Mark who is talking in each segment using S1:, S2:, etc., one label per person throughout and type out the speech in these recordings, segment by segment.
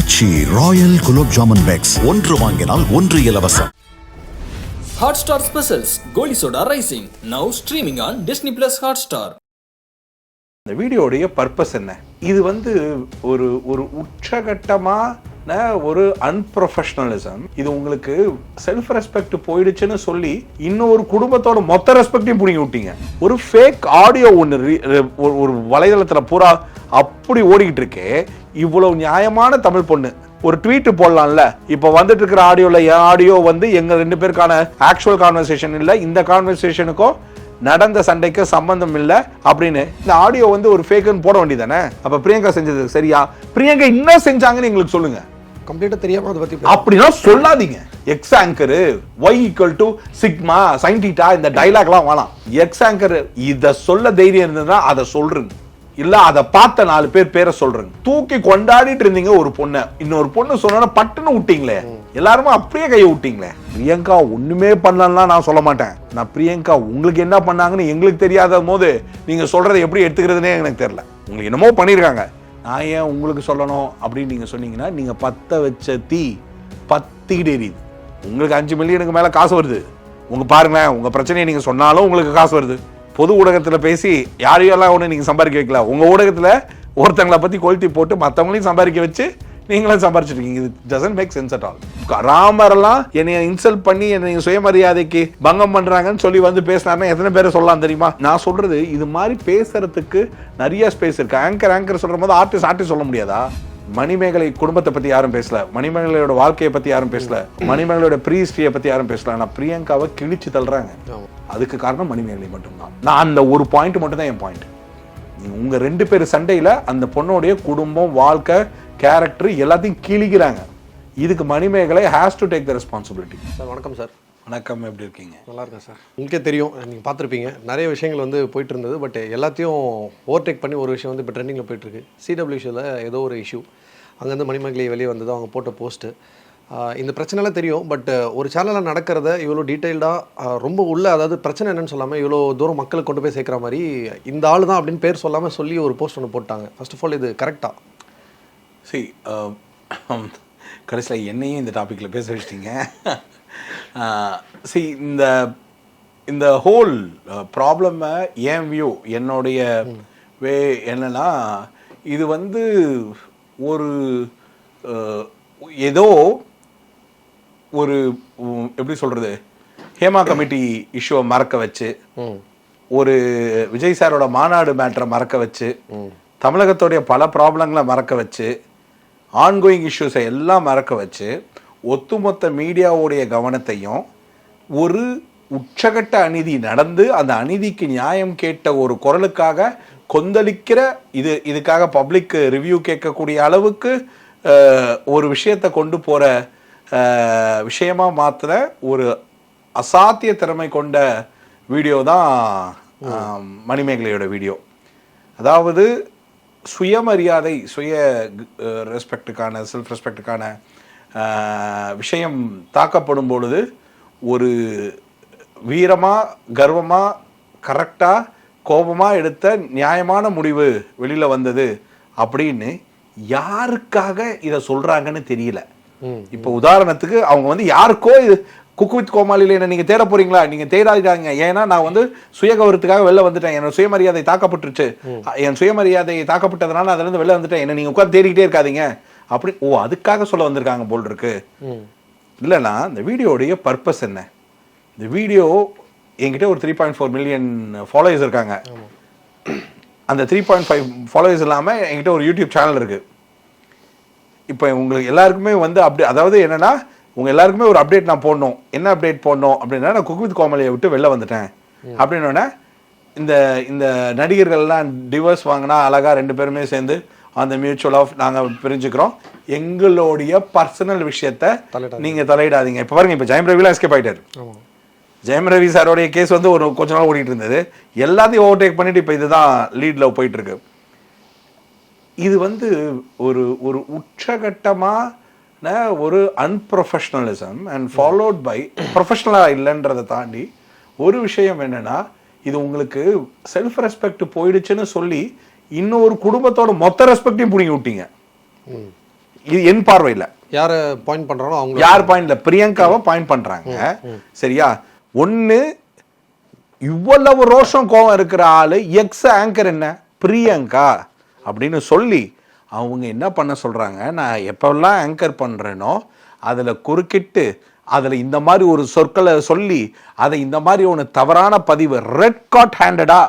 S1: ஆச்சி royal gulab jamun packs ஒன்று வாங்கினால் ஒன்று இலவசம்.
S2: Hotstar Specials Goli Soda Rising. Now streaming on Disney Plus Hotstar.
S3: இந்த வீடியோடைய பர்பஸ் என்ன? இது வந்து ஒரு ஒரு உச்சகட்டமான ஒரு அன்ப்ரொஃபஷனலிசம் இது உங்களுக்கு செல்ஃப் ரெஸ்பெக்ட் போயிடுச்சுன்னு சொல்லி இன்னொரு குடும்பத்தோட மொத்த ரெஸ்பெக்டையும் பிடிங்கி விட்டீங்க. ஒரு ஃபேக் ஆடியோ ஒன்று ஒரு வலைதளத்தில் பூரா அப்படி ஓடிக்கிட்டு இருக்கே. இவ்வளவு நியாயமான தமிழ் பொண்ணு. ஒரு ட்வீட் போடலாம்ல. இப்போ வந்துட்டு இருக்கிற ஆடியோல என் ஆடியோ வந்து எங்க ரெண்டு பேருக்கான ஆக்சுவல் கான்வர்சேஷன் இல்ல. இந்த கான்வர்சேஷனுக்கும் நடந்த சண்டைக்கு சம்பந்தம் இல்ல அப்படின்னு இந்த ஆடியோ வந்து ஒரு ஃபேக்குன்னு போட வேண்டியதானே அப்ப பிரியங்கா செஞ்சது சரியா? பிரியங்கா என்ன செஞ்சாங்கன்னு எங்களுக்கு சொல்லுங்க.
S4: கம்ப்ளீட்டாக தெரியாமல் அதை பற்றி
S3: அப்படின்னா சொல்லாதீங்க. X anchor Y equal to sigma sine theta இந்த டைலாக்லாம் வேணாம். எக்ஸ் ஆங்கர் இத சொல்ல தைரியம் இருந்ததுன்னா அதை சொல்றேன். இல்ல அதை பார்த்த நாலு பேர் பேரை சொல்றேன். தூக்கி கொண்டாடிட்டு இருந்தீங்க ஒரு பொண்ணை. இன்னொரு பொண்ணு சொன்னா பட்டுன்னு விட்டீங்களே. எல்லாருமே அப்படியே கையை விட்டீங்களே. பிரியங்கா ஒண்ணுமே பண்ணலாம் நான் சொல்ல மாட்டேன். நான் பிரியங்கா உங்களுக்கு என்ன பண்ணாங்கன்னு எங்களுக்கு தெரியாத போது நீங்க சொல்றதை எப்படி எடுத்துக்கிறதுனே எனக்கு தெரியல. உங்களுக்கு என்னமோ பண்ணியிருக்காங்க நான் ஏன் உங்களுக்கு சொல்லணும் அப்படின்னு நீங்க சொன்னீங்கன்னா நீங்க பத்த வச்ச தீ பத்திக்கிட்டு எரியுது. உங்களுக்கு அஞ்சு மில்லியனுக்கு மேல காசு வருது. உங்க பாருங்களேன் உங்க பிரச்சனையை நீங்க சொன்னாலும் உங்களுக்கு காசு வருது. பொது ஊடகத்தில் பேசி யாரையெல்லாம் ஒன்று நீங்க சம்பாதிக்க வைக்கல? உங்க ஊடகத்தில் ஒருத்தங்களை பத்தி கொளுத்தி போட்டு மற்றவங்களையும் சம்பாதிக்க வச்சு நீங்களும் சம்பாரிச்சிருக்கீங்க இது doesn't make sense at all ராமரெல்லாம் என்னை இன்சல்ட் பண்ணி என்னை சுயமரியாதைக்கு பங்கம் பண்றாங்கன்னு சொல்லி வந்து பேசினாருன்னா எத்தனை பேரை சொல்லலாம் தெரியுமா? நான் சொல்றது இது மாதிரி பேசுறதுக்கு நிறைய ஸ்பேஸ் இருக்குது ஆங்கர் ஆங்கர் சொல்கிற போது ஆர்டிஸ்ட் ஆர்டிஸ்ட் சொல்ல முடியாதா? மணிமேகலை குடும்பத்தை பத்தி யாரும் பேசல. மணிமேகலையோட வாழ்க்கையை பற்றி யாரும் பேசல. மணிமேகலையோட ப்ரீஸ்டியை பத்தி யாரும் பேசல. ஆனால் பிரியங்காவை கிழிச்சு தள்ளுறாங்க. அதுக்கு காரணம் மணிமேகலை மட்டும்தான். நான் அந்த ஒரு பாயிண்ட் மட்டும் தான் என் பாயிண்ட் உங்க ரெண்டு பேர் சண்டையில அந்த பொண்ணோடைய குடும்பம் வாழ்க்கை கேரக்டர் எல்லாத்தையும் கிழிக்கிறாங்க. இதுக்கு Manimekalai has to take the responsibility
S4: sir வணக்கம் சார்.
S3: வணக்கம் எப்படி இருக்கீங்க?
S4: நல்லா இருக்கேன் சார். உங்களுக்கே தெரியும் நீங்கள் பார்த்துருப்பீங்க. நிறைய விஷயங்கள் வந்து போயிட்டு இருந்தது பட் எல்லாத்தையும் ஓவர்டேக் பண்ணி ஒரு விஷயம் வந்து இப்போ ட்ரெண்டிங்கில் போயிட்டுருக்கு சிடபிள்யூஷியில் ஏதோ ஒரு இஷ்யூ அங்கேருந்து மணிமேகலை வெளியே வந்தது அவங்க போட்ட போஸ்ட்டு இந்த பிரச்சனைலாம் தெரியும் பட் ஒரு சேனலில் நடக்கிறத இவ்வளோ டீட்டெயில்டாக ரொம்ப உள்ள அதாவது பிரச்சனை என்னன்னு சொல்லாமல் இவ்வளோ தூரம் மக்களுக்கு கொண்டு போய் சேர்க்குற மாதிரி இந்த ஆள் தான் அப்படின்னு பேர் சொல்லாமல் சொல்லி ஒரு போஸ்ட் ஒன்று போட்டாங்க. ஃபர்ஸ்ட் ஆஃப் ஆல் இது கரெக்டாக
S3: சரி கடைசியில் என்னையும் இந்த டாப்பிக்கில் பேச வச்சிட்டீங்க. சரி இந்த இந்த ஹோல் ப்ராப்ளமை ஏன் வியூ என்னுடைய வே என்னன்னா இது வந்து ஒரு ஏதோ ஒரு எப்படி சொல்றது? ஹேமா கமிட்டி இஷ்யூவை மறக்க வச்சு ஒரு விஜய் சாரோட மாநாடு மேட்டரை மறக்க வச்சு தமிழகத்துடைய பல ப்ராப்ளங்களை மறக்க வச்சு ஆன்கோயிங் இஷ்யூஸை எல்லாம் மறக்க வச்சு ஒட்டுமொத்த மீடியாவுடைய கவனத்தையும் ஒரு உச்சகட்ட அநீதி நடந்து அந்த அநீதிக்கு நியாயம் கேட்ட ஒரு குரலுக்காக கொந்தளிக்கிற இது இதுக்காக பப்ளிக் ரிவ்யூ கேட்கக்கூடிய அளவுக்கு ஒரு விஷயத்தை கொண்டு போற அஹ், விஷயமா மாத்திர ஒரு அசாத்திய திறமை கொண்ட வீடியோ தான் மணிமேகலையோட வீடியோ. அதாவது சுயமரியாதை சுய ரெஸ்பெக்டுக்கான செல்ஃப் ரெஸ்பெக்டுக்கான விஷயம் தாக்கப்படும் பொழுது ஒரு வீரமாக கர்வமாக கரெக்டாக கோபமாக எடுத்த நியாயமான முடிவு வெளியில் வந்தது அப்படின்னு யாருக்காக இதை சொல்கிறாங்கன்னு தெரியல. இப்போ உதாரணத்துக்கு அவங்க வந்து யாருக்கோ இது குக்கு வித் கோமாளியில் என்ன நீங்கள் தேட போறீங்களா? நீங்கள் தேடாதீங்க. ஏன்னா நான் வந்து சுயகௌரவத்துக்காக வெளில வந்துட்டேன். என்னோட சுயமரியாதை தாக்கப்பட்டுருச்சு. என் சுயமரியாதை தாக்கப்பட்டதுனால அதுலேருந்து வெளில வந்துட்டேன். என்ன நீங்கள் உட்காந்து தேடிக்கிட்டே இருக்காதீங்க. அப்படி ஓ அதுக்காக சொல்ல வந்திருக்காங்க போல் இருக்கு. இல்லைன்னா இந்த வீடியோடைய பர்பஸ் என்ன? இந்த வீடியோ என்கிட்ட ஒரு three point four million followers இருக்காங்க. அந்த த்ரீ பாயிண்ட் ஃபைவ் ஃபாலோவர்ஸ் இல்லாமல் என்கிட்ட ஒரு யூடியூப் சேனல் இருக்குது இப்போ உங்களுக்கு எல்லாருக்குமே வந்து அப்படி அதாவது என்னன்னா உங்க எல்லாருக்குமே ஒரு அப்டேட் நான் போடணும். என்ன அப்டேட் போடணும் அப்படின்னா நான் குக் வித் கோமலியை விட்டு வெளில வந்துட்டேன். அப்படின்னோடனே இந்த இந்த நடிகர்கள்லாம் டிவோர்ஸ் வாங்கினா அழகா ரெண்டு பேருமே சேர்ந்து அந்த மியூச்சுவல் ஆஃப் நாங்கள் பிரிஞ்சுக்கிறோம். எங்களுடைய பர்சனல் விஷயத்த
S4: தலையிடாதீங்க.
S3: நீங்க தலையிடாதீங்க. இப்போ பாருங்க இப்போ ஜெயம் ரவிலாம் எஸ்கேப் ஆயிட்டாரு.
S4: ஆமாம்
S3: ஜெயம் ரவி சாரோடைய கேஸ் வந்து ஒரு கொஞ்ச நாள் ஓடிட்டு இருந்தது. எல்லாத்தையும் ஓவர்டேக் பண்ணிட்டு இப்போ இதுதான் லீட்ல போயிட்டு இருக்கு. இது வந்து ஒரு ஒரு உச்சகட்டமான ஒரு அன்ப்ரொஃபஷனலிசம் அண்ட் ஃபாலோட் பை ப்ரொஃபஷனலாக இல்லைன்றதை தாண்டி ஒரு விஷயம் என்னன்னா இது உங்களுக்கு செல்ஃப் ரெஸ்பெக்ட் போயிடுச்சுன்னு சொல்லி இன்னொரு குடும்பத்தோட மொத்த ரெஸ்பெக்டையும் பிடிங்கி விட்டீங்க. இது என் பார்வையில்.
S4: யாரை பாயிண்ட் பண்றாங்களோ அவங்க
S3: யார் பாயிண்ட்ல பிரியங்காவை பாயிண்ட் பண்றாங்க. சரியா? ஒண்ணு இவ்வளவு ரோஷம் கோவம் இருக்கிற ஆளு எக்ஸ் ஆங்கர் என்ன? பிரியங்கா. அப்படின்னு சொல்லி அவங்க என்ன பண்ண சொல்கிறாங்க நான் எப்போல்லாம் ஆங்கர் பண்ணுறேனோ அதில் குறுக்கிட்டு அதில் இந்த மாதிரி ஒரு சொற்களை சொல்லி அதை இந்த மாதிரி ஒன்று தவறான பதிவு ரெட் காட் ஹேண்டடா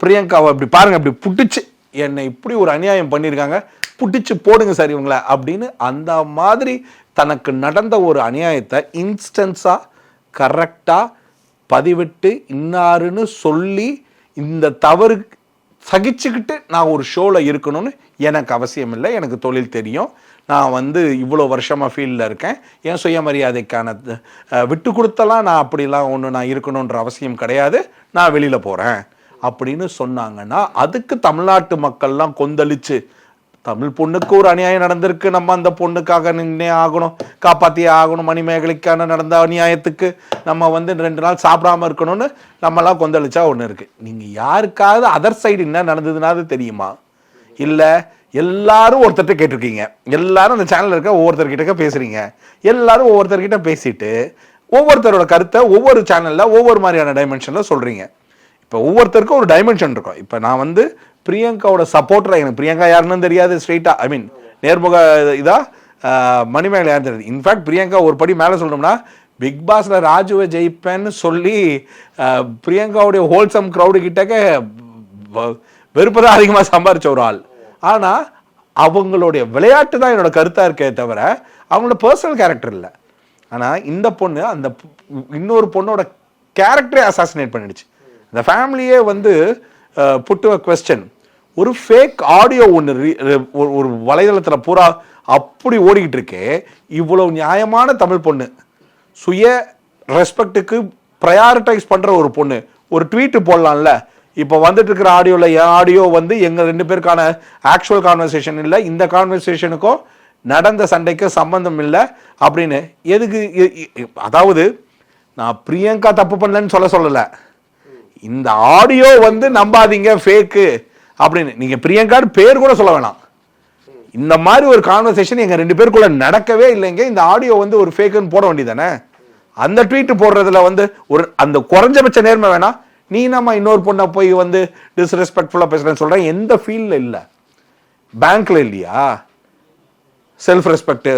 S3: பிரியங்காவை இப்படி பாருங்கள் இப்படி புட்டுச்சு. என்னை இப்படி ஒரு அநியாயம் பண்ணியிருக்காங்க புட்டிச்சு போடுங்க சார் இவங்கள அப்படின்னு அந்த மாதிரி தனக்கு நடந்த ஒரு அநியாயத்தை இன்ஸ்டன்ஸாக கரெக்டாக பதிவிட்டு இன்னாருன்னு சொல்லி இந்த தவறு சகிச்சுக்கிட்டு நான் ஒரு ஷோவில் இருக்கணும்னு எனக்கு அவசியம் இல்லை எனக்கு தொழில் தெரியும். நான் வந்து இவ்வளோ வருஷமாக ஃபீல்டில் இருக்கேன். என் சுயமரியாதைக்கான விட்டு கொடுத்தலாம் நான் அப்படிலாம் ஒன்று நான் இருக்கணுன்ற அவசியம் கிடையாது. நான் வெளியில் போகிறேன் அப்படின்னு சொன்னாங்கன்னா அதுக்கு தமிழ்நாட்டு மக்கள்லாம் கொந்தளித்து தமிழ் பொண்ணுக்கு ஒரு அநியாயம் நடந்திருக்கு. நம்ம அந்த பொண்ணுக்காக நின்னே ஆகணும். காப்பாற்றியே ஆகணும். மணிமேகலைக்கான நடந்த அநியாயத்துக்கு நம்ம வந்து ரெண்டு நாள் சாப்பிடாம இருக்கணும்னு நம்மலாம் கொந்தளிச்சா ஒன்று இருக்கு. நீங்கள் யாருக்காவது அதர் சைடு என்ன நடந்ததுனாவது தெரியுமா? இல்லை எல்லாரும் ஒருத்தர்கிட்ட கேட்டிருக்கீங்க. எல்லாரும் அந்த சேனலில் இருக்க ஒவ்வொருத்தர்கிட்ட பேசுறீங்க. எல்லாரும் ஒவ்வொருத்தர்கிட்ட பேசிட்டு ஒவ்வொருத்தரோட கருத்தை ஒவ்வொரு சேனலில் ஒவ்வொரு மாதிரியான டைமென்ஷனில் சொல்கிறீங்க இப்போ ஒவ்வொருத்தருக்கும் ஒரு டைமென்ஷன் இருக்கும். இப்போ நான் வந்து பிரியங்காவோட சப்போர்ட்டராக எனக்கு பிரியங்கா யாருன்னு தெரியாது ஸ்ட்ரெயிட்டாக ஐ மீன் நேர்முக இதாக மணிமேகலை யாரும் தெரியாது. இன்ஃபேக்ட் பிரியங்கா ஒரு படி மேலே சொல்லணும்னா பிக் பாஸில் ராஜுவை ஜெயிப்பேன்னு சொல்லி பிரியங்காவுடைய ஹோல்சம் க்ரௌடு கிட்டக்க வெறுப்பு தான் அதிகமாக சம்பாரிச்ச ஒரு ஆள். ஆனால் அவங்களுடைய விளையாட்டு தான் என்னோட கருத்தாக இருக்கே தவிர அவங்களோட பர்சனல் கேரக்டர் இல்லை. ஆனால் இந்த பொண்ணு அந்த இன்னொரு பொண்ணோட கேரக்டரே அசாசினேட் பண்ணிடுச்சு. இந்த ஃபேமிலியே வந்து புட்டு அ கொஸ்டின் ஒரு ஃபேக் ஆடியோ ஒன்று ஒரு வலைதளத்தில் பூரா அப்படி ஓடிக்கிட்டு இருக்கே இவ்வளவு நியாயமான தமிழ் பொண்ணு. சுய ரெஸ்பெக்ட்டுக்கு ப்ரையாரிட்டைஸ் பண்ணுற ஒரு பொண்ணு. ஒரு ட்வீட்டு போடலாம்ல. இப்போ வந்துட்டு இருக்கிற ஆடியோவில் என் ஆடியோ வந்து எங்கள் ரெண்டு பேருக்கான ஆக்சுவல் கான்வர்சேஷன் இல்லை. இந்த கான்வர்சேஷனுக்கும் நடந்த சண்டைக்கும் சம்பந்தம் இல்லை. அப்படின்னு எதுக்கு அதாவது நான் பிரியங்கா தப்பு பண்ணலன்னு சொல்ல சொல்லலை. இந்த ஆடியோ வந்து நம்பாதீங்க ஃபேக்கு அப்படின்னு. நீங்கள் பிரியங்கான்னு பேர் கூட சொல்ல வேணாம். இந்த மாதிரி ஒரு கான்வர்சேஷன் எங்கள் ரெண்டு பேருக்குள்ள நடக்கவே இல்லைங்க. இந்த ஆடியோ வந்து ஒரு ஃபேக்குன்னு போட வேண்டியதானே அந்த ட்வீட் போடுறதுல வந்து ஒரு அந்த குறைஞ்சபட்ச நேர்மை வேணா. நீ நம்ம இன்னொரு பொண்ணை போய் வந்து டிஸ்ரெஸ்பெக்ட்ஃபுல்லாக பேசுகிறேன்னு சொல்கிறேன் எந்த ஃபீல்டில் இல்லை. பேங்க்ல இல்லையா? செல்ஃப் ரெஸ்பெக்ட்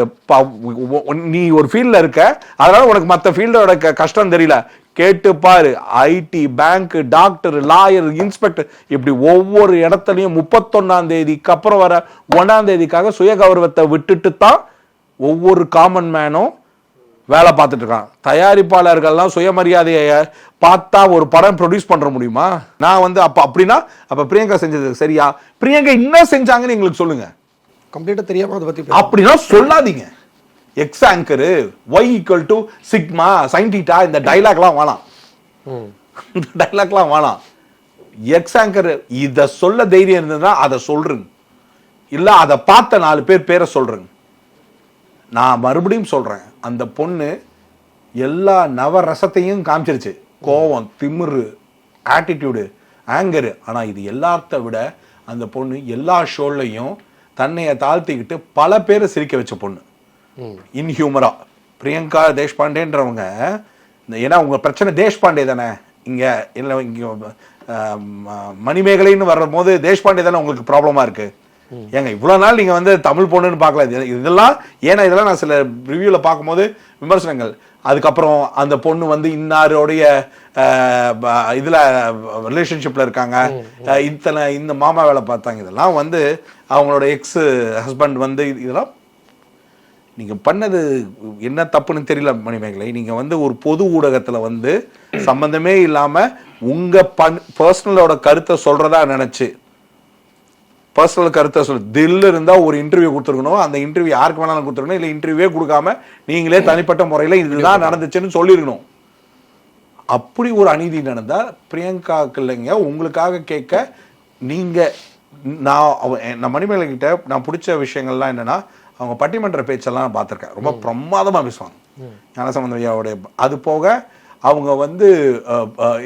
S3: நீ ஒரு ஃபீல்டில் இருக்க அதனால உனக்கு மற்ற ஃபீல்டோட கஷ்டம் தெரியல. கேட்டு பாரு IT bank doctor lawyer inspector இப்படி ஒவ்வொரு இடத்துலையும் முப்பத்தொன்னாம் தேதிக்கு அப்புறம் வர ஒன்றாம் தேதிக்காக சுய கௌரவத்தை விட்டுட்டு தான் ஒவ்வொரு காமன் மேனும் வேலை பார்த்துட்டு இருக்கான். தயாரிப்பாளர்கள்லாம் சுயமரியாதையை பார்த்தா ஒரு படம் ப்ரொடியூஸ் பண்ணுற முடியுமா? நான் வந்து அப்போ அப்படின்னா அப்போ பிரியங்கா செஞ்சது சரியா? பிரியங்கா என்ன செஞ்சாங்கன்னு எங்களுக்கு சொல்லுங்கள்
S4: கம்ப்ளீட்டாக தெரியாம அதை பத்தி
S3: அப்படின்னா சொல்லாதீங்க. X anchor Y equal to sigma sine theta இந்த டைலாக்லாம் வேணாம். இந்த டைலாக்லாம் வேணாம். எக்ஸ் ஆங்கர் இதை சொல்ல தைரியம் இருந்ததுன்னா அதை சொல்றேங்க இல்ல அதை பார்த்த நாலு பேர் பேரை சொல்றேங்க நான் மறுபடியும் சொல்றேன் அந்த பொண்ணு எல்லா நவரசத்தையும் காமிச்சிருச்சு. கோவம் திமிரு ஆட்டிடியூடு ஆங்கரு ஆனா இது எல்லாத்த விட அந்த பொண்ணு எல்லா ஷோல்லையும் தன்னைய தாழ்த்திக்கிட்டு பல பேரை சிரிக்க வச்ச பொண்ணு. இன்ஹியூமரா பிரியங்கா தேஷ்பாண்டேன்றவங்க ஏன்னா உங்க பிரச்சனை தேஷ்பாண்டே தானே. இங்க இல்லை இங்க மணிமேகலைன்னு வரும்போது தேஷ்பாண்டே தானே உங்களுக்கு ப்ராப்ளமா இருக்கு. ஏங்க இவ்வளவு நாள் நீங்க வந்து தமிழ் பொண்ணுன்னு பார்க்கல. இது- இதெல்லாம் ஏன்னா இதெல்லாம் நான் சில ரிவ்யூல பார்க்கும்போது விமர்சனங்கள். அதுக்கப்புறம் அந்த பொண்ணு வந்து இன்னாருடைய இதுல ரிலேஷன்ஷிப்ல இருக்காங்க. இத்தனை இந்த மாமா வேலை பார்த்தாங்க. இதெல்லாம் வந்து அவங்களோட எக்ஸ் ஹஸ்பண்ட் வந்து இதெல்லாம் நீங்க பண்ணது என்ன தப்புன்னு தெரியல மணிமேகலை. நீங்க வந்து ஒரு பொது ஊடகத்துல வந்து சம்மந்தமே இல்லாம உங்க பண் பர்சனலோட கருத்தை சொல்றதா நினச்சி பர்சனல் கருத்தை சொல் தில் இருந்தா ஒரு இன்டர்வியூ கொடுத்துருக்கணும் அந்த இன்டர்வியூ யாருக்கு வேணாலும் கொடுத்துருக்கணும் இல்லை இன்டர்வியூவே கொடுக்காம நீங்களே தனிப்பட்ட முறையில் இதுதான் நடந்துச்சுன்னு சொல்லியிருக்கணும். அப்படி ஒரு அநீதி நடந்தா பிரியங்கா இல்லைங்க உங்களுக்காக கேட்க நீங்க நான் அவ- நான் மணிமேலை கிட்ட நான் பிடிச்ச விஷயங்கள்லாம் என்னன்னா அவங்க பட்டிமன்ற பேச்செல்லாம் நான் பார்த்துருக்கேன். ரொம்ப பிரமாதமா பேசுவாங்க. ஞானசம்பந்த ஐயாவுடைய அது போக அவங்க வந்து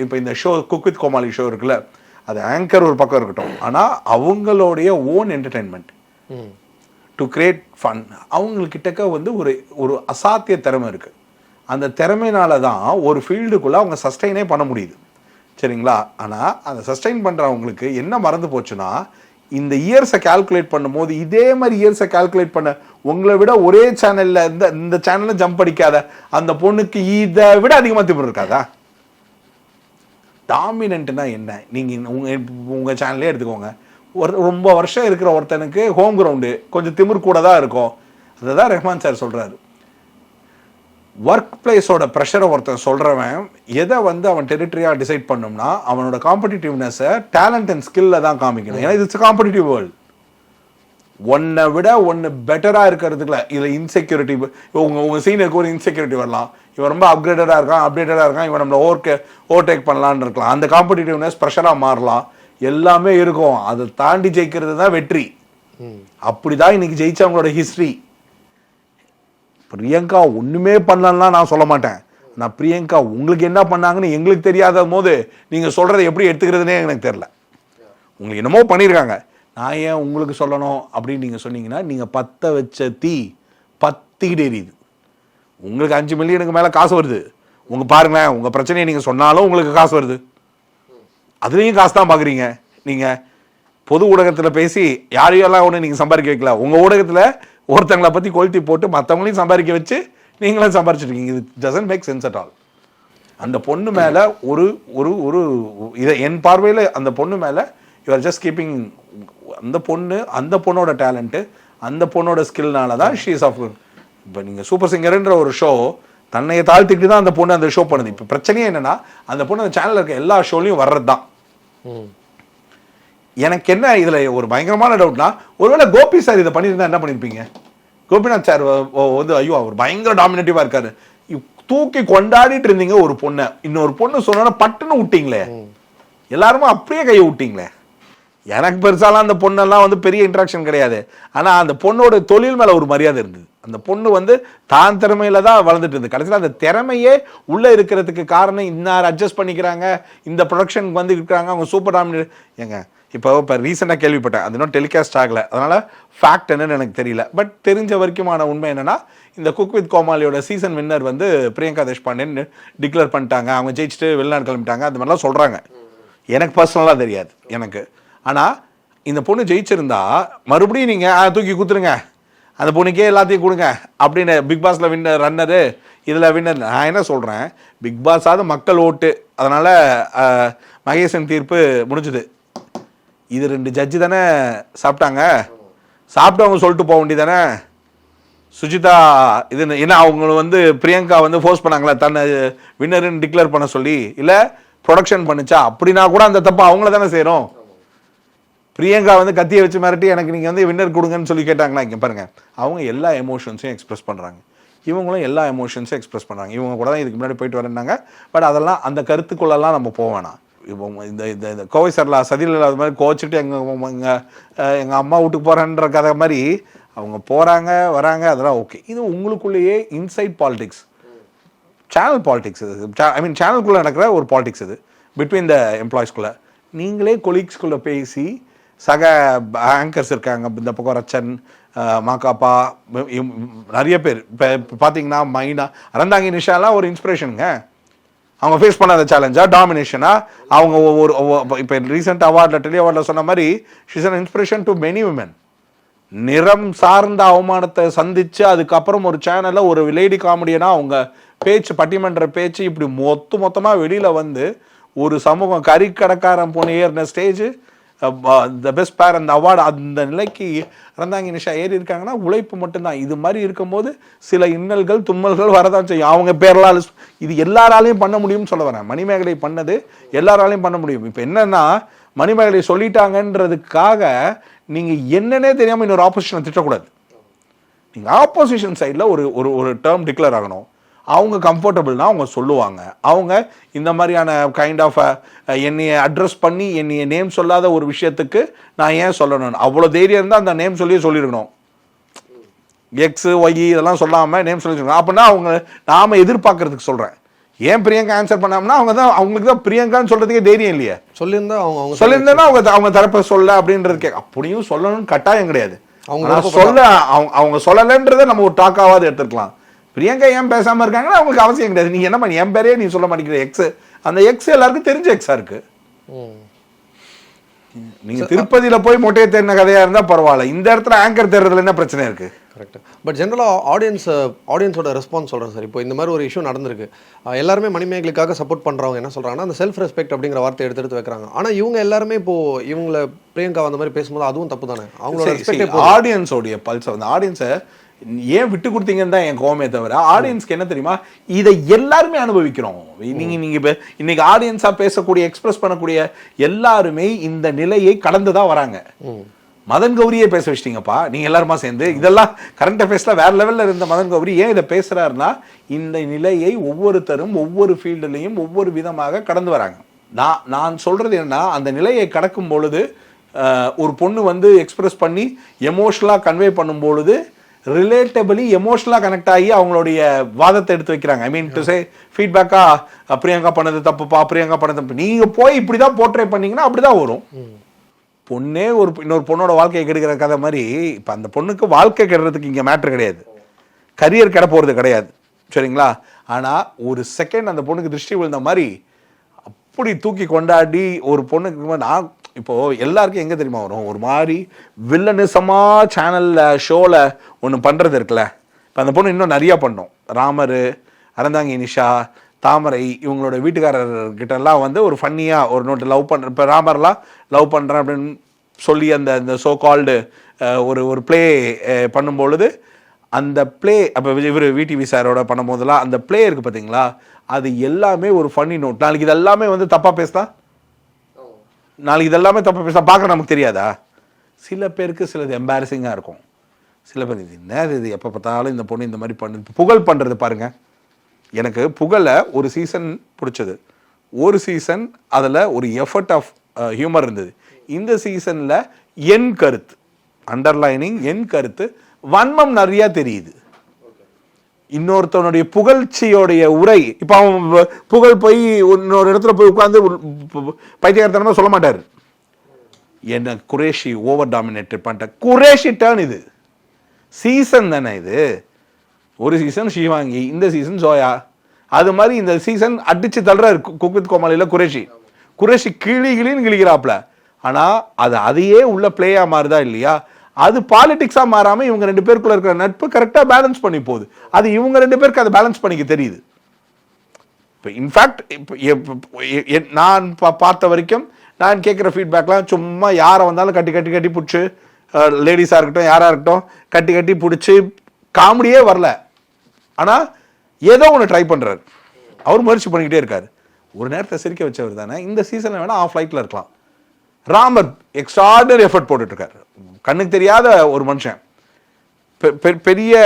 S3: இப்போ இந்த show cook with Comali show இருக்குல்ல அது ஆங்கர் ஒரு பக்கம் இருக்கட்டும். ஆனா அவங்களுடைய own entertainment to create fun அவங்கக்கிட்டக்க வந்து ஒரு ஒரு அசாத்திய திறமை இருக்குது அந்த திறமையினால தான் ஒரு ஃபீல்டுக்குள்ளே அவங்க சஸ்டைனே பண்ண முடியுது. சரிங்களா? ஆனால் அதை சஸ்டைன் பண்ணுறவங்களுக்கு என்ன மறந்து போச்சுன்னா இந்த இயர்ஸை கால்குலேட் பண்ணும்போது இதே மாதிரி இயர்ஸை கால்குலேட் பண்ண உங்களை விட ஒரே சேனலில் இந்த இந்த சேனலில் ஜம்ப் அடிக்காத அந்த பொண்ணுக்கு இதை விட அதிகமாக திமிரு இருக்காதா? டாமினன்ட்னா என்ன? நீங்கள் உங்கள் உங்கள் சேனலே எடுத்துக்கோங்க. ஒரு ரொம்ப வருஷம் இருக்கிற ஒருத்தனுக்கு ஹோம் கிரவுண்டு கொஞ்சம் திமிர் கூட தான் இருக்கும். அதை தான் ரஹ்மான் சார் சொல்கிறாரு ஒர்க் பிளேஸோட ப்ரெஷரை ஒருத்தன் சொல்கிறவன் எதை வந்து அவன் டெரிட்டரியாக டிசைட் பண்ணோம்னா அவனோட காம்படிட்டிவ்னஸை டேலண்ட் அண்ட் ஸ்கில்ல தான் காமிக்கணும். ஏன்னா இட்ஸ் காம்படிட்டிவ் வேர்ல்டு ஒன்னை விட ஒன்று பெட்டராக இருக்கிறதுக்குல இதில் இன்செக்யூரிட்டி உங்கள் உங்கள் சீனியருக்கு ஒரு இன்செக்யூரிட்டி வரலாம். இவன் ரொம்ப அப்கிரேடடாக இருக்கான் அப்டேட்டடாக இருக்கான் இவன் நம்மளை ஓவர் ஓவர்டேக் பண்ணலான்னு இருக்கலாம். அந்த காம்படிட்டிவ்னஸ் ப்ரெஷராக மாறலாம். எல்லாமே இருக்கும். அதை தாண்டி ஜெயிக்கிறது தான் வெற்றி. அப்படி தான் இன்னைக்கு ஜெயிச்சவங்களோட ஹிஸ்ட்ரி பிரியங்கா ஒன்றுமே பண்ணலன்னா நான் சொல்ல மாட்டேன். நான் பிரியங்கா உங்களுக்கு என்ன பண்ணாங்கன்னு எங்களுக்கு தெரியாத போது நீங்கள் சொல்கிறத எப்படி எடுத்துக்கிறதுனே எனக்கு தெரில உங்களுக்கு என்னமோ பண்ணியிருக்காங்க நான் ஏன் உங்களுக்கு சொல்லணும் அப்படின்னு நீங்கள் சொன்னீங்கன்னா நீங்கள் பற்ற வச்ச தீ பத்திக்கிட்டு எரியுது. உங்களுக்கு அஞ்சு மில்லியனுக்கு மேலே காசு வருது. உங்கள் பாருங்களேன் உங்கள் பிரச்சனையை நீங்கள் சொன்னாலும் உங்களுக்கு காசு வருது. அதுலேயும் காசு தான் பார்க்குறீங்க நீங்கள் பொது ஊடகத்தில் பேசி யாரையெல்லாம் ஒன்று நீங்கள் சம்பாதிக்க வைக்கல. உங்கள் ஊடகத்தில் ஒருத்தங்களை பற்றி கொளுத்தி போட்டு மற்றவங்களையும் சம்பாதிக்க வச்சு நீங்களும் சம்பாரிச்சிருக்கீங்க. இது doesn't make sense at all அந்த பொண்ணு மேலே ஒரு ஒரு ஒரு இதை என் பார்வையில் அந்த பொண்ணு மேலே யூஆர் ஜஸ்ட் கீப்பிங் அந்த பொண்ணு அந்த பொண்ணோட டேலண்ட்டு அந்த பொண்ணோட ஸ்கில்னால தான் ஷீஸ் ஆஃப் இப்போ நீங்கள் சூப்பர் சிங்கர்ன்ற ஒரு ஷோ தன்னையை தாழ்த்திட்டு தான் அந்த பொண்ணு அந்த ஷோ பண்ணுது. இப்போ பிரச்சனையே என்னென்னா அந்த பொண்ணு அந்த சேனலில் இருக்க எல்லா ஷோலையும் வர்றது தான் எனக்கு என்ன இதில் ஒரு பயங்கரமான டவுட்னா ஒருவேளை கோபி சார் இதை பண்ணியிருந்தா என்ன பண்ணியிருப்பீங்க? கோபிநாத் சார் வந்து ஐயோ அவர் பயங்கர டாமினேட்டிவாக இருக்காரு. தூக்கி கொண்டாடிட்டு இருந்தீங்க ஒரு பொண்ணை. இன்னொரு பொண்ணு சொன்னா பட்டுன்னு விட்டீங்களே எல்லாருமே அப்படியே கையை விட்டீங்களே எனக்கு பெருசாலாம் அந்த பொண்ணெல்லாம் வந்து பெரிய இன்ட்ராக்ஷன் கிடையாது. ஆனால் அந்த பொண்ணோட தொழில் மேலே ஒரு மரியாதை இருந்தது. அந்த பொண்ணு வந்து தான் திறமையில தான் வளர்ந்துட்டு இருந்தது. கடைசியில் அந்த திறமையே உள்ளே இருக்கிறதுக்கு காரணம் இன்னார் அட்ஜஸ்ட் பண்ணிக்கிறாங்க. இந்த ப்ரொடக்ஷனுக்கு வந்து இருக்கிறாங்க அவங்க சூப்பர் டாமினேட் ஏங்க இப்போ இப்போ ரீசெண்டாக கேள்விப்பட்டேன். அது இன்னும் டெலிகாஸ்ட் ஆகலை. அதனால் ஃபேக்ட் என்னன்னு எனக்கு தெரியல. பட் தெரிஞ்ச வரைக்குமான உண்மை என்னென்னா இந்த குக் வித் கோமாளியோட சீசன் வின்னர் வந்து பிரியங்கா தேஷ்பாண்டேன் டிக்ளேர் பண்ணிட்டாங்க. அவங்க ஜெயிச்சுட்டு வெளிநாடு கிளம்பிட்டாங்க. அது மாதிரிலாம் சொல்கிறாங்க எனக்கு பர்சனலாக தெரியாது. எனக்கு. ஆனால் இந்த பொண்ணு ஜெயிச்சிருந்தா மறுபடியும் நீங்கள் தூக்கி கொடுத்துருங்க அந்த பொண்ணுக்கே எல்லாத்தையும் கொடுங்க. அப்படின்னு பிக் பாஸில் வின்னர் ரன்னரு இதில் வின்னர் நான் என்ன சொல்கிறேன் பிக் பாஸாவது மக்கள் ஓட்டு. அதனால் மகேசன் தீர்ப்பு முடிஞ்சுது. இது ரெண்டு ஜட்ஜு தானே சாப்பிட்டாங்க? சாப்பிட்டவங்க சொல்லிட்டு போக வேண்டியதானே சுஜிதா இது என்ன அவங்க வந்து பிரியங்கா வந்து ஃபோர்ஸ் பண்ணாங்களா? தன்னை வின்னர்னு டிக்ளேர் பண்ண சொல்லி? இல்லை ப்ரொடக்ஷன் பண்ணுச்சா? அப்படின்னா கூட அந்த தப்பு அவங்கள தானே செய்கிறோம் பிரியங்கா வந்து கத்தியை வச்சு மிரட்டி எனக்கு நீங்கள் வந்து வின்னர் கொடுங்கன்னு சொல்லி கேட்டாங்களா இங்கே பாருங்கள் அவங்க எல்லா எமோஷன்ஸையும் எக்ஸ்பிரஸ் பண்ணுறாங்க இவங்களும் எல்லா எமோஷன்ஸையும் எக்ஸ்பிரஸ் பண்ணுறாங்க இவங்க கூட தான் இதுக்கு முன்னாடி போயிட்டு வரேன்னாங்க. பட் அதெல்லாம் அந்த கருத்துக்குள்ளெல்லாம் நம்ம போவேணாம் இப்போ இந்த இந்த இந்த கோவை சரலா சதியில் அது மாதிரி கோச்சிட்டு எங்கள் எங்கள் எங்கள் அம்மா வீட்டுக்கு போகிறேன்ற கதை மாதிரி அவங்க போகிறாங்க வராங்க அதெல்லாம் ஓகே. இது உங்களுக்குள்ளேயே இன்சைட் பாலிடிக்ஸ். சேனல் பாலிடிக்ஸ் இது. ஐ மீன் சேனலுக்குள்ளே நடக்கிற ஒரு பாலிடிக்ஸ் இது. பிட்வீன் த எம்ப்ளாயிஸ்குள்ளே நீங்களே கொலீக்ஸ்குள்ளே பேசி சக ஆங்கர்ஸ் இருக்காங்க. இந்த பக்கம் ரச்சன் மாக்காப்பா நிறைய பேர். இப்போ பார்த்தீங்கன்னா மைனா அறந்தாங்கி நிஷாலாம் ஒரு இன்ஸ்பிரேஷனுங்க அவங்க ஃபேஸ் பண்ணாத சேலஞ்சா டாமினேஷனா அவங்க ஒரு இப்போ ரீசெண்ட் அவார்டில் டெலி அவார்டில் சொன்ன மாதிரி she's an inspiration to many women நிறம் சார்ந்த அவமானத்தை சந்தித்து அதுக்கப்புறம் ஒரு சேனலில் ஒரு லேடி காமெடியனா அவங்க பேச்சு பட்டிமன்ற பேச்சு இப்படி மொத்த மொத்தமாக வெளியில் வந்து ஒரு சமூகம் கறிக்கடக்காரன் போன ஏறின ஸ்டேஜ் த பெஸ்ட் பேர் அந்த அவார்டு அந்த நிலைக்கு இறந்தாங்க. நிஷா ஏறி இருக்காங்கன்னா உழைப்பு மட்டும்தான். இது மாதிரி இருக்கும்போது சில இன்னல்கள் தும்மல்கள் வரதான் செய்யும். அவங்க பேரெல்லாம் இது எல்லாராலையும் பண்ண முடியும்னு சொல்ல வரேன். மணிமேகலை பண்ணது எல்லாராலையும் பண்ண முடியும். இப்போ என்னன்னா மணிமேகலை சொல்லிட்டாங்கன்றதுக்காக நீங்கள் என்னன்னே தெரியாமல் இன்னொரு ஆப்போசிஷனை திட்டக்கூடாது. நீங்கள் ஆப்போசிஷன் சைடில் ஒரு ஒரு ஒரு டேர்ம் டிக்ளேர் ஆகணும். அவங்க கம்ஃபர்டபுள்னா அவங்க சொல்லுவாங்க. அவங்க இந்த மாதிரியான கைண்ட் ஆஃப் என்னைய அட்ரஸ் பண்ணி என்னைய நேம் சொல்லாத ஒரு விஷயத்துக்கு நான் ஏன் சொல்லணும்? அவ்வளோ தைரியம் இருந்தால் அந்த நேம் சொல்லியே சொல்லியிருக்கணும் எக்ஸ் ஒய் இதெல்லாம் சொல்லாமல் நேம் சொல்லியிருக்கணும் அப்படின்னா அவங்க நாம எதிர்பார்க்கறதுக்கு சொல்கிறேன் ஏன் பிரியங்கா ஆன்சர் பண்ணாமனா அவங்க தான் அவங்களுக்கு தான் பிரியங்கான்னு சொல்கிறதுக்கே தைரியம் இல்லையே.
S4: சொல்லியிருந்தா அவங்க அவங்க
S3: சொல்லியிருந்தேன்னா அவங்க அவங்க தரப்பை சொல்ல அப்படின்றது கே அப்படியும் சொல்லணும்னு கட்டாயம் கிடையாது.
S4: அவங்க
S3: சொல்ல அவங்க அவங்க சொல்லலைன்றதை நம்ம ஒரு டாக்காவது எடுத்துக்கலாம். பிரியங்கா ஏன் பேசாம இருக்காங்கன்னா அவங்களுக்கு அவசியம் கிடையாது. நீ என்ன பண்ணி என் பேரே நீ சொல்ல மாட்டேங்கிற எக்ஸ் அந்த எக்ஸ் எல்லாருக்கும் தெரிஞ்ச எக்ஸா இருக்கு.
S4: ம்.
S3: நீங்க திருப்பதியில போய் மொட்டையை தேடின கதையா இருந்தா பரவாயில்ல. இந்த இடத்துல ஆங்கர் தேடுறதுல என்ன பிரச்சனை இருக்கு?
S4: கரெக்ட் பட் ஜென்ரலாக ஆடியன்ஸ் ஆடியன்ஸோட ரெஸ்பான்ஸ் சொல்கிறேன் சார் இப்போ இந்த மாதிரி ஒரு இஷ்யூ நடந்திருக்கு. எல்லாருமே மணிமேகலுக்காக சப்போர்ட் பண்ணுறவங்க என்ன சொல்கிறாங்கன்னா அந்த செல்ஃப் ரெஸ்பெக்ட் அப்படிங்கிற வார்த்தை எடுத்து எடுத்து வைக்கிறாங்க. ஆனால் இவங்க எல்லாருமே இப்போ இவங்கள பிரியங்கா அந்த மாதிரி பேசும்போது அதுவும் தப்பு தானே? அவங்களோட
S3: ஆடியன்ஸோடைய பல்ஸ் வந்து ஆடியன்ஸை ஏன் விட்டு கொடுத்தீங்கன்னு தான் என் கோவமே தவிர ஆடியன்ஸ்க்கு என்ன தெரியுமா? இதை எல்லாருமே அனுபவிக்கிறோம். நீங்க நீங்க இப்ப இன்னைக்கு ஆடியன்ஸா பேசக்கூடிய எக்ஸ்பிரஸ் பண்ணக்கூடிய எல்லாருமே இந்த நிலையை கடந்து தான் வராங்க. மதன் கௌரியே பேச வச்சிட்டீங்கப்பா. நீங்க எல்லாருமா சேர்ந்து? இதெல்லாம் கரண்ட் அஃபேர்ஸ்ல வேற லெவல்ல இருந்த மதன் கௌரி ஏன் இதை பேசுறாருன்னா இந்த நிலையை ஒவ்வொருத்தரும் ஒவ்வொரு ஃபீல்டுலையும் ஒவ்வொரு விதமாக கடந்து வராங்க. நான் நான் சொல்றது என்னன்னா அந்த நிலையை கடக்கும் பொழுது ஒரு பொண்ணு வந்து எக்ஸ்பிரஸ் பண்ணி எமோஷனலாக கன்வே பண்ணும் பொழுது ரிலேட்டபிளி எமோஷனலாக கனெக்ட் ஆகி அவங்களுடைய வாதத்தை எடுத்து வைக்கிறாங்க. ஐ மீன் டு சே ஃபீட்பேக்கா பிரியங்கா பண்ணது தப்புப்பா பிரியங்கா பண்ணது தப்பு. நீங்க போய் இப்படி தான் போர்ட்ரே பண்ணீங்கன்னா அப்படிதான் வரும். பொண்ணே ஒரு இன்னொரு பொண்ணோட வாழ்க்கையை கெடுக்கிற கதை மாதிரி இப்போ அந்த பொண்ணுக்கு வாழ்க்கை கெடுறதுக்கு இங்கே மேட்ரு கிடையாது. கரியர் கெட போகிறது கிடையாது. சரிங்களா? ஆனால் ஒரு செகண்ட் அந்த பொண்ணுக்கு திருஷ்டி விழுந்த மாதிரி அப்படி தூக்கி கொண்டாடி ஒரு பொண்ணுக்கு நான் இப்போது எல்லாருக்கும் எங்கே தெரியுமா வரும்? ஒரு மாதிரி வில்லனிசமாக சேனலில் ஷோவில் ஒன்று பண்ணுறது இருக்குல்ல? இப்போ அந்த பொண்ணு இன்னும் நிறையா பண்ணோம். ராமர் அறந்தாங்கி நிஷா தாமரை இவங்களோட வீட்டுக்காரர்கிட்டலாம் வந்து ஒரு ஃபன்னியாக ஒரு நோட்டு லவ் பண்ணுற இப்போ ராமர்லாம் லவ் பண்ணுறேன் அப்படின்னு சொல்லி அந்த இந்த சோ கால்டு ஒரு ஒரு ப்ளே பண்ணும்பொழுது அந்த ப்ளே அப்போ இவர் விடிவி சாரோட பண்ணும்போதெல்லாம் அந்த ப்ளே இருக்குது பார்த்தீங்களா அது எல்லாமே ஒரு ஃபன்னி நோட் நாளைக்கு இது எல்லாமே வந்து தப்பாக பேசினா நாளைக்கு இதெல்லாமே தப்பு பேச பார்க்க நமக்கு தெரியாதா? சில பேருக்கு சிலது எம்பாரசிங்காக இருக்கும். சில பேர் இது என்ன இது எப்போ பார்த்தாலும் இந்த பொண்ணு இந்த மாதிரி பண்ணு புகழ் பண்ணுறது பாருங்க. எனக்கு புகழை ஒரு சீசன் பிடிச்சது. ஒரு சீசன் அதில் ஒரு எஃபர்ட் ஆஃப் ஹியூமர் இருந்தது. இந்த சீசனில் என் கருத்து அண்டர்லைனிங் என் கருத்து வன்மம் நிறையா தெரியுது. இன்னொருத்தவனுடைய புகழ்ச்சியோடைய உரை. இப்போ அவன் புகழ் போய் இன்னொரு இடத்துல போய் உட்காந்து பைத்தியகாரத்தனமாக சொல்ல மாட்டார். என்ன குரேஷி ஓவர் டாமினேட்டட் பண்ணிட்ட. குரேஷி டேர்ன் இது. சீசன் தானே இது. ஒரு சீசன் ஷிவாங்கி இந்த சீசன் சோயா. அது மாதிரி இந்த சீசன் அடிச்சு தள்ளுறாரு கு- கோமாளியில் குரேஷி. குரேஷி கிளி கிளின்னு கிழிக்கிறாப்ல ஆனால் அது அதையே உள்ள பிளேயாக மாறுதா இல்லையா? அது பாலிட்டிக்ஸாக மாறாமல் இவங்க ரெண்டு பேருக்குள்ள இருக்கிற நட்பு கரெக்டாக பேலன்ஸ் பண்ணி போகுது. அது இவங்க ரெண்டு பேருக்கு அதை பேலன்ஸ் பண்ணிக்க தெரியுது. இப்போ இன்ஃபேக்ட் இப்போ எ- நான் பா- பார்த்த வரைக்கும் நான் கேட்குற ஃபீட்பேக்லாம் சும்மா யாரை வந்தாலும் கட்டி கட்டி கட்டி பிடிச்சி லேடிஸாக இருக்கட்டும் யாராக இருக்கட்டும் கட்டி கட்டி பிடிச்சி காமெடியே வரல. ஆனால் ஏதோ ஒன்று ட்ரை பண்ணுறாரு அவர் முயற்சி பண்ணிக்கிட்டே இருக்கார். ஒரு நேரத்தை சிரிக்க வச்சவர் தானே இந்த சீசனில் வேணால் ஆஃப் ஃப்ளைட்டில் இருக்கலாம். ராமர் எக்ஸ்ட்ராடனரி எஃபர்ட் போட்டுட்ருக்காரு கண்ணுக்கு தெரியாத ஒரு மனுஷன். பெ- பெரிய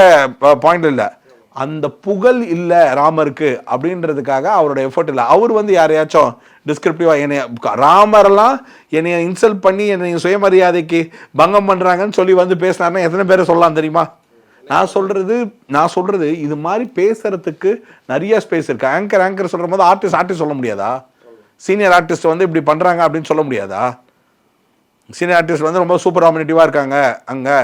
S3: பாயிண்ட் இல்லை. அந்த புகழ் இல்லை ராமருக்கு அப்படின்றதுக்காக அவரோட எஃபர்ட் இல்லை. அவர் வந்து யாரையாச்சும் டிஸ்கிரிப்டிவாக என்னைய ராமரெல்லாம் என்னைய இன்சல்ட் பண்ணி என்னை சுயமரியாதைக்கு பங்கம் பண்ணுறாங்கன்னு சொல்லி வந்து பேசினாருன்னா எத்தனை பேரை சொல்லலாம் தெரியுமா? நான் சொல்கிறது நான் சொல்கிறது இது மாதிரி பேசுகிறதுக்கு நிறைய ஸ்பேஸ் இருக்குது ஆங்கர் ஆங்கர் சொல்கிற போது ஆர்டிஸ்ட் ஆர்டிஸ்ட் சொல்ல முடியாதா? சீனியர் ஆர்டிஸ்ட் வந்து இப்படி பண்ணுறாங்க அப்படின்னு சொல்ல முடியாதா? சீனியர் ஆர்டிஸ்ட் வந்து ரொம்ப சூப்பர் டாமினேட்டிவாக இருக்காங்க அங்கே.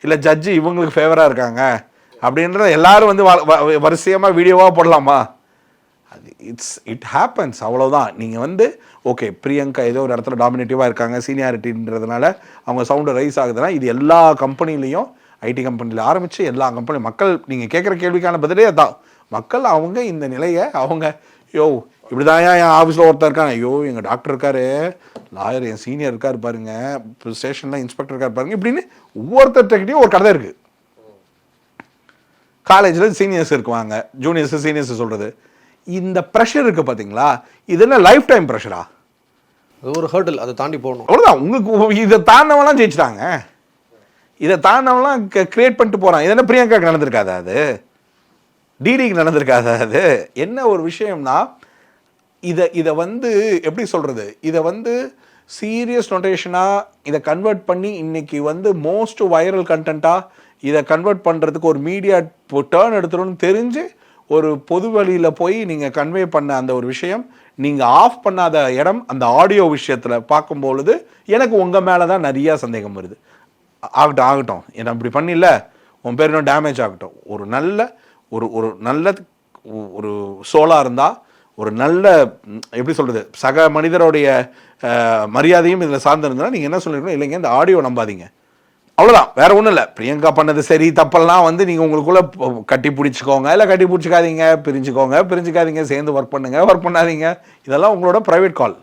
S3: இல்லை ஜட்ஜு இவங்களுக்கு ஃபேவராக இருக்காங்க. அப்படின்றத எல்லாரும் வந்து வ- வ- வீடியோவாக போடலாமா? அது இட்ஸ் இட் ஹேப்பன்ஸ் அவ்வளோதான் நீங்கள் வந்து ஓகே பிரியங்கா ஏதோ ஒரு இடத்துல டாமினேட்டிவாக இருக்காங்க சீனியாரிட்டின்றதுனால அவங்க சவுண்டு ரைஸ் ஆகுதுன்னா இது எல்லா கம்பெனிலையும் ஐடி கம்பெனியில் ஆரம்பித்து எல்லா கம்பெனியும் மக்கள் நீங்கள் கேட்குற கேள்விக்கான பதிலே அதான். மக்கள் அவங்க இந்த நிலையை அவங்க யோ இப்படிதான் என் ஆஃபீஸில் ஒருத்தர் இருக்காங்க ஐயோ எங்கள் டாக்டர் இருக்காரு. லாயர் என் சீனியர் இருக்காரு பாருங்க. ஸ்டேஷனில் இன்ஸ்பெக்டர் இருக்காரு பாருங்க. இப்படின்னு ஒவ்வொருத்தர்கிட்டையும் ஒரு கதை இருக்குது காலேஜில் சீனியர்ஸ் இருக்குவாங்க. ஜூனியர்ஸ் சீனியர்ஸ் சொல்கிறது இந்த ப்ரெஷர் இருக்குது பார்த்தீங்களா இது என்ன லைஃப் டைம் ப்ரெஷரா
S4: அது ஒரு ஹர்டில் அதை தாண்டி போகணும்.
S3: அவ்வளோதான் உங்களுக்கு இதை தாண்டவெல்லாம் ஜெயிச்சிட்டாங்க. இதை தாண்டவெல்லாம் கிரியேட் பண்ணிட்டு போகிறான் இது என்ன பிரியங்காக்கு நடந்திருக்காதா அது? டிடிக்கு நடந்திருக்காதா அது? என்ன ஒரு விஷயம்னா இதை இதை வந்து எப்படி சொல்கிறது இதை வந்து சீரியஸ் நொட்டேஷனாக இதை கன்வெர்ட் பண்ணி இன்றைக்கி வந்து மோஸ்ட் வைரல் கண்டென்ட்டாக இதை கன்வெர்ட் பண்ணுறதுக்கு ஒரு மீடியா டேர்ன் எடுத்துருன்னு தெரிஞ்சு ஒரு பொது வழியில் போய் நீங்கள் கன்வே பண்ண அந்த ஒரு விஷயம் நீங்கள் ஆஃப் பண்ணாத இடம் அந்த ஆடியோ விஷயத்தில் பார்க்கும்பொழுது எனக்கு உங்கள் மேலே தான் நிறையா சந்தேகம் வருது. ஆகட்டும் ஆகட்டும். என்ன அப்படி பண்ணில உன் பேர் இன்னும் டேமேஜ் ஆகட்டும். ஒரு நல்ல ஒரு ஒரு நல்ல ஒரு சோலாக இருந்தால் ஒரு நல்ல எப்படி சொல்கிறது சக மனிதருடைய மரியாதையும் இதில் சார்ந்திருந்தா நீங்கள் என்ன சொல்லிருக்கணும்? இல்லைங்க இந்த ஆடியோ நம்பாதீங்க. அவ்வளோதான் வேறு ஒன்றும் இல்லை. பிரியங்கா பண்ணது சரி தப்பெல்லாம் வந்து நீங்கள் உங்களுக்குள்ளே கட்டி பிடிச்சிக்கோங்க. இல்லை கட்டி பிடிச்சிக்காதீங்க பிரிஞ்சுக்கோங்க பிரிஞ்சுக்காதீங்க சேர்ந்து ஒர்க் பண்ணுங்க ஒர்க் பண்ணாதீங்க. இதெல்லாம் உங்களோட ப்ரைவேட் கால்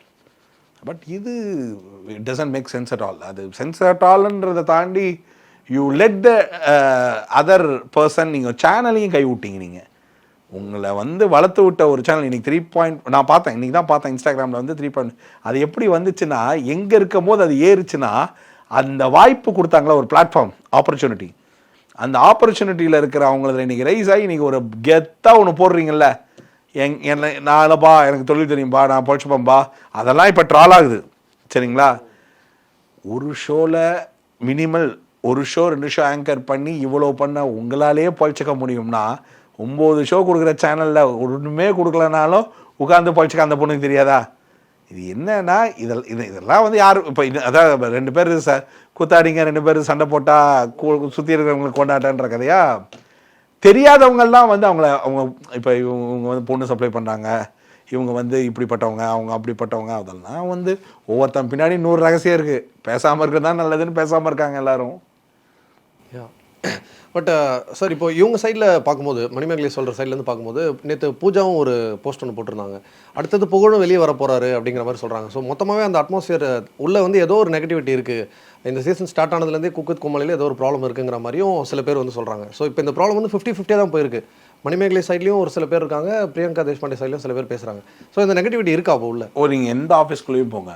S3: பட் இது it doesn't make sense at all அது சென்ஸ் அட் ஆல்ன்றதை தாண்டி you let the other person நீங்கள் சேனலையும் கை விட்டீங்க நீங்கள் உங்களை வந்து வளர்த்து விட்ட ஒரு சேனல் இன்னைக்கு த்ரீ பாயிண்ட் நான் பார்த்தேன் இன்றைக்கி தான் பார்த்தேன் இன்ஸ்டாகிராமில் வந்து த்ரீ பாயிண்ட் அது எப்படி வந்துச்சுன்னா எங்கே இருக்கும் போது அது ஏறுச்சுன்னா அந்த வாய்ப்பு கொடுத்தாங்களா ஒரு பிளாட்ஃபார்ம் ஆப்பர்ச்சுனிட்டி அந்த ஆப்பர்ச்சுனிட்டியில் இருக்கிற அவங்களது இன்னைக்கு ரைஸ் ஆகி இன்றைக்கி ஒரு கெத்தாக ஒன்று போடுறீங்கல்ல எங் என்ன நானப்பா எனக்கு தொழில் தெரியும்பா நான் பொழைச்சுப்பேன்பா அதெல்லாம் இப்போ ட்ரால் ஆகுது சரிங்களா? ஒரு ஷோவில் மினிமல் ஒரு ஷோ ரெண்டு ஷோ ஆங்கர் பண்ணி இவ்வளோ பண்ண உங்களாலேயே பொழைச்சிக்க முடியும்னா ஒம்பது ஷோ கொடுக்குற சேனலில் ஒன்றுமே கொடுக்கலனாலும் உட்காந்து பொழைச்சிக்க அந்த பொண்ணுக்கு தெரியாதா? இது என்னன்னா இதில் இது இதெல்லாம் வந்து யார் இப்போ இது அதான் ரெண்டு பேர் ச கூத்தாடிங்க ரெண்டு பேர் சண்டை போட்டால் சுற்றி இருக்கிறவங்களுக்கு கொண்டாட்டன்ற கதையா? தெரியாதவங்கள்லாம் வந்து அவங்கள அவங்க இப்போ இவங்க வந்து பொண்ணு சப்ளை பண்ணுறாங்க இவங்க வந்து இப்படிப்பட்டவங்க அவங்க அப்படிப்பட்டவங்க அதெல்லாம் வந்து ஒவ்வொருத்தன் பின்னாடி நூறு ரகசியம் இருக்குது பேசாமல் இருக்கிறது தான் நல்லதுன்னு பேசாமல் இருக்காங்க எல்லோரும்.
S4: பட் சார் இப்போ இவங்க சைடில் பார்க்கும்போது மணிமேகலை சொல்கிற சைட்லேருந்து பார்க்கும்போது நேற்று பூஜாவும் ஒரு போஸ்ட் ஒன்று போட்டிருந்தாங்க. அடுத்தது புகழும் வெளியே வர போகிறாரு அப்படிங்கிற மாதிரி சொல்கிறாங்க ஸோ மொத்தமாகவே அந்த அட்மாஸ்பியர் உள்ளே வந்து ஏதோ ஒரு நெகட்டிவிட்டி இருக்குது இந்த சீசன் ஸ்டார்ட் ஆனதுலேருந்தே குக்குத் கும்மலையில் ஏதோ ஒரு ப்ராப்ளம் இருக்குங்கிற மாதிரியும் சில பேர் வந்து சொல்கிறாங்க ஸோ இப்போ இந்த ப்ராப்ளம் வந்து ஃபிஃப்டி ஃபிஃப்டியாக தான் போயிருக்கு. மணிமேகலை சைட்லேயும் ஒரு சில பேர் இருக்காங்க. பிரியங்கா தேஷ்பாண்டே சைட்லேயும் சில பேர் பேசுகிறாங்க ஸோ இந்த நெகட்டிவிட்டி இருக்கா அப்போ உள்ள?
S3: ஒரு நீங்கள் எந்த ஆஃபீஸ்க்குள்ளேயும் போங்க.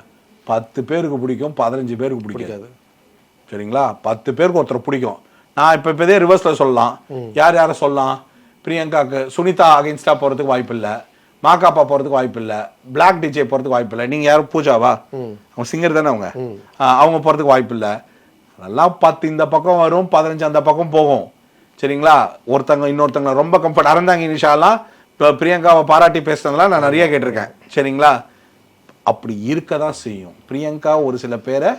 S3: பத்து பேருக்கு பிடிக்கும் பதினஞ்சு பேருக்கு பிடிக்காது. சரிங்களா? பத்து பேருக்கு ஒருத்தர் பிடிக்கும். நான் இப்போ இப்போதே ரிவர்ஸில் சொல்லலாம். யார் யாரை சொல்லலாம்? பிரியங்காக்கு சுனிதா அகைன்ஸ்டா போகிறதுக்கு வாய்ப்பு இல்லை. மாக்காப்பா போகிறதுக்கு வாய்ப்பு இல்லை. பிளாக் டிஜே போகிறதுக்கு வாய்ப்பு இல்லை. நீங்கள் யாரும் பூஜாவா? அவங்க சிங்கர் தானே அவங்க? அவங்க போகிறதுக்கு வாய்ப்பு இல்லை. அதெல்லாம் பத்து இந்த பக்கம் வரும் பதினஞ்சு அந்த பக்கம் போகும். சரிங்களா? ஒருத்தங்க இன்னொருத்தங்க ரொம்ப கம்ஃபர்ட் அறந்தாங்க நிஷாலாம் இப்போ பிரியங்காவை பாராட்டி பேசுனதெல்லாம் நான் நிறைய கேட்டிருக்கேன். சரிங்களா? அப்படி இருக்க தான் செய்யும். பிரியங்கா ஒரு சில பேரை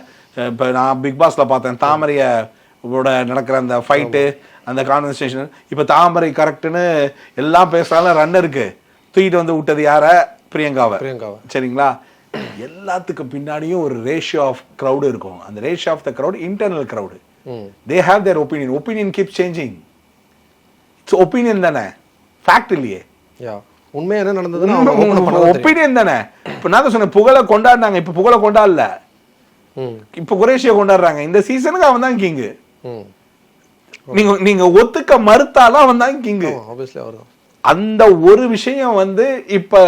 S3: இப்போ நான் பிக் பாஸ்ல பார்த்தேன். தாமரைய ஓட நடக்கிற அந்த ஃபைட்டு அந்த கான்வர்சேஷன் இப்போ தாமரை கரெக்டுன்னு எல்லாம் பேசுறாலும் ரன்னருக்கு தூக்கிட்டு வந்து விட்டது யார? பிரியங்காவை.
S4: பிரியங்காவை.
S3: சரிங்களா? எல்லாத்துக்கும் பின்னாடியும் ஒரு ரேஷியோ ஆஃப் க்ரௌடு இருக்கும். அந்த ratio of the crowd internal crowd they have their opinion opinion keep changing it's opinion தானே. ஃபேக்ட் இல்லையே.
S4: யா உண்மையாக என்ன தெரியும்.
S3: ஒப்பீனியன் தானே. இப்போ நான் சொன்னேன் புகழை கொண்டாடினாங்க. இப்போ புகழை கொண்டாடல. இப்போ குரேஷியை கொண்டாடுறாங்க. இந்த சீசனுக்கு அவன் தான் கிங்கு நீங்க நீங்க ஒத்துக்க மறுத்தாலும் அவன் தான் கிங்கு
S4: ஆப்வியஸ்லி அவர் தான்
S3: அந்த ஒரு விஷயம் வந்து இப்ப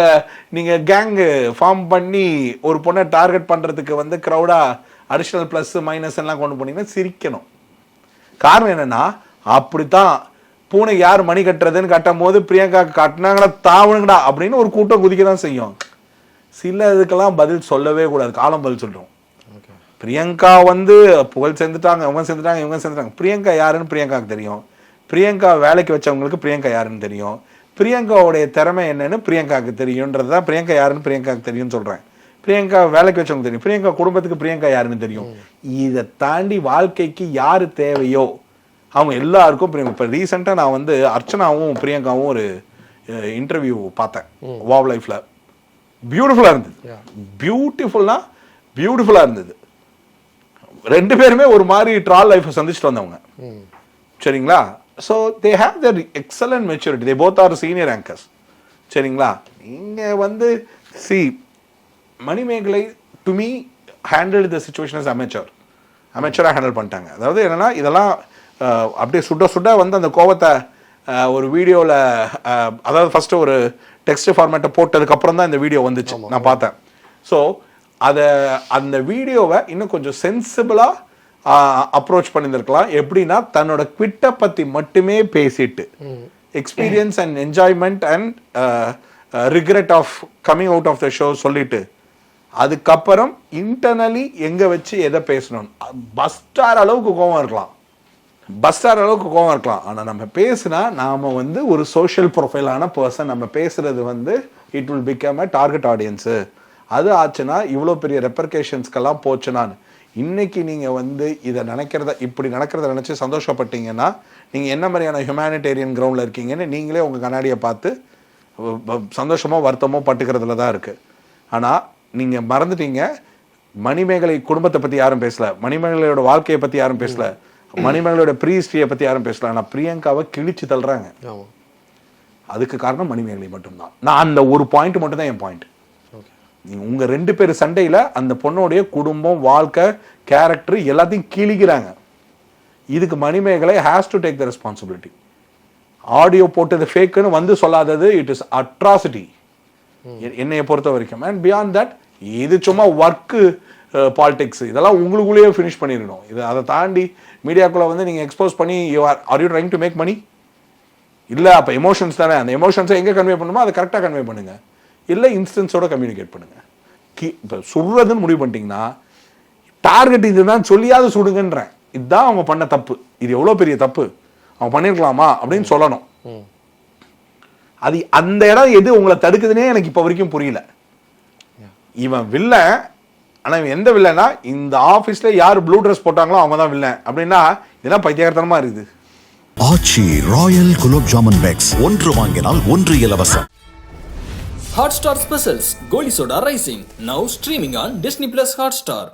S3: நீங்க கேங் ஃபார்ம் பண்ணி ஒரு பொண்ணை டார்கெட் பண்றதுக்கு வந்து கிரௌடா அடிஷனல் பிளஸ் மைனஸ் எல்லாம் கொண்டு போனீங்கன்னா சிரிக்கணும். காரணம் என்னன்னா அப்படித்தான் பூனை யார் மணி கட்டுறதுன்னு கட்டும் போது பிரியங்கா கட்டினாங்கடா தாவணுங்கடா அப்படின்னு ஒரு கூட்டம் குதிக்க தான் செய்யும். சில இதுக்கெல்லாம் பதில் சொல்லவே கூடாது. காலம் பதில் சொல்றோம்.
S4: ஓகே
S3: பிரியங்கா வந்து புகழ் சேர்ந்துட்டாங்க இவங்க சேர்ந்துட்டாங்க இவங்க சேர்ந்துட்டாங்க. பிரியங்கா யாருன்னு பிரியங்காவுக்கு தெரியும். பிரியங்கா வேலைக்கு வச்சவங்களுக்கு பிரியங்கா யாருன்னு தெரியும். பிரியங்காவுடைய திறமை என்னன்னு பிரியங்காவுக்கு தெரியும்ன்றது தான் பிரியங்கா யாருன்னு பிரியங்காவுக்கு தெரியும்னு சொல்றேன். பிரியங்கா வேலைக்கு வச்சவங்க தெரியும். பிரியங்கா குடும்பத்துக்கு பிரியங்கா யாருன்னு தெரியும். இதை தாண்டி வாழ்க்கைக்கு யாரு தேவையோ அவங்க எல்லாருக்கும் பிரியங்கா. இப்போ ரீசெண்டாக நான் வந்து அர்ச்சனாவும் பிரியங்காவும் ஒரு இன்டர்வியூ பார்த்தேன். வாவ் லைஃப்ல பியூட்டிஃபுல்லாக இருந்தது. பியூட்டிஃபுல்னா பியூட்டிஃபுல்லாக இருந்தது. ரெண்டு பேருமே ஒரு மாதிரி ட்ரால் லைஃப்பை சந்திச்சுட்டு வந்தவங்க. சரிங்களா? So they have their excellent maturity they both are senior anchors சரிங்களா? இங்கே வந்து see Manimekalai to me handle the situation is amateur அமெச்சராக handle பண்ணிட்டாங்க. அதாவது என்னன்னா இதெல்லாம் அப்படியே சுட சுட வந்து அந்த கோவத்தை ஒரு வீடியோவில் அதாவது ஃபஸ்ட்டு ஒரு டெக்ஸ்ட் ஃபார்மேட்டை போட்டதுக்கப்புறம் தான் இந்த வீடியோ வந்துச்சு. நான் பார்த்தேன். ஸோ அதை அந்த வீடியோவை இன்னும் கொஞ்சம் சென்சிபிளாக அப்ரோச் பண்ணியிருந்திருக்கலாம். எப்படின்னா தன்னோட குவிட்டை பற்றி மட்டுமே பேசிட்டு experience and enjoyment and regret of coming out of the show சொல்லிட்டு அதுக்கப்புறம் இன்டர்னலி எங்கே வச்சு எதை பேசணும்? பஸ் ஸ்டார் அளவுக்கு கோவம் இருக்கலாம். பஸ் ஸ்டார் அளவுக்கு கோவம் இருக்கலாம். ஆனால் நம்ம பேசுனா நாம் வந்து ஒரு சோஷியல் ப்ரொஃபைலான பர்சன் நம்ம பேசுறது வந்து it will become a target audience அது ஆச்சுன்னா இவ்வளோ பெரிய ரெப்பர்கேஷன்ஸ்க்கெல்லாம் போச்சுனான்னு இன்னைக்கு நீங்கள் வந்து இதை நினைக்கிறத இப்படி நடக்கிறத நினச்சி சந்தோஷப்பட்டீங்கன்னா நீங்கள் என்ன மாதிரியான ஹியூமனிடேரியன் கிரவுண்டில் இருக்கீங்கன்னு நீங்களே உங்கள் கண்ணாடியை பார்த்து சந்தோஷமோ வருத்தமோ பட்டுக்கிறதுல தான் இருக்குது ஆனால் நீங்கள் மறந்துட்டீங்க. மணிமேகலை குடும்பத்தை பற்றி யாரும் பேசல. மணிமேகலையோட வாழ்க்கையை பற்றி யாரும் பேசல. மணிமேகலையோட ப்ரீ ஹிஸ்ட்ரியை பற்றி யாரும் பேசல. ஆனால் பிரியங்காவை கிழிச்சு தள்ளுறாங்க. அதுக்கு காரணம் மணிமேகலை மட்டும்தான். நான் அந்த ஒரு பாயிண்ட் மட்டும் தான் என் பாயிண்ட் உங்கள் ரெண்டு பேர் சண்டையில அந்த பொண்ணுடைய குடும்பம் வாழ்க்கை கேரக்டர் எல்லாத்தையும் கிழிக்கிறாங்க. இதுக்கு Manimekalai has to take the responsibility audio போட்டது ஃபேக்குன்னு வந்து சொல்லாதது இட் இஸ் அட்ராசிட்டி என்னையை பொறுத்த வரைக்கும். அண்ட் பியாண்ட் தட் இது சும்மா ஒர்க்கு பாலிடிக்ஸ் இதெல்லாம் உங்களுக்குள்ளேயே ஃபினிஷ் பண்ணிடணும். இது அதை தாண்டி மீடியாக்குள்ளே வந்து நீங்க எக்ஸ்போஸ் பண்ணி you are are you trying to make money இல்லை அப்போ எமோஷன்ஸ் தானே. அந்த எமோஷன்ஸை எங்கே கன்வே பண்ணுமோ அதை கரெக்டாக கன்வே பண்ணுங்க. இல்ல இன்ஸ்டன்ஸோட கம்யூனிகேட் பண்ணுங்க. கி- இப்ப சுடுறதுன்னு முடிவு பண்ணிட்டீங்கன்னா டார்கெட் இதுதான் சொல்லியாவது சுடுங்கன்றேன். இதுதான் அவங்க பண்ண தப்பு. இது எவ்வளவு பெரிய தப்பு? அவங்க பண்ணிருக்கலாமா? அப்படின்னு சொல்லணும். அது அந்த இடம் எது உங்களை தடுக்குதுன்னே எனக்கு இப்ப வரைக்கும் புரியல. இவன் வில்லன் ஆனா இவன் எந்த வில்லனா இந்த ஆபீஸ்ல யார் ப்ளூ ட்ரெஸ் போட்டாங்களோ அவங்க தான் வில்லன். அப்படின்னா இதெல்லாம் பைத்தியகாரத்தனமா இருக்குது.
S1: ஆச்சி ராயல் குலோப் ஜாமுன் பேக்ஸ் ஒன்று வாங்கினால் ஒன்று இலவசம்.
S2: Hotstar Specials Goli Soda Rising now streaming on Disney Plus Hotstar.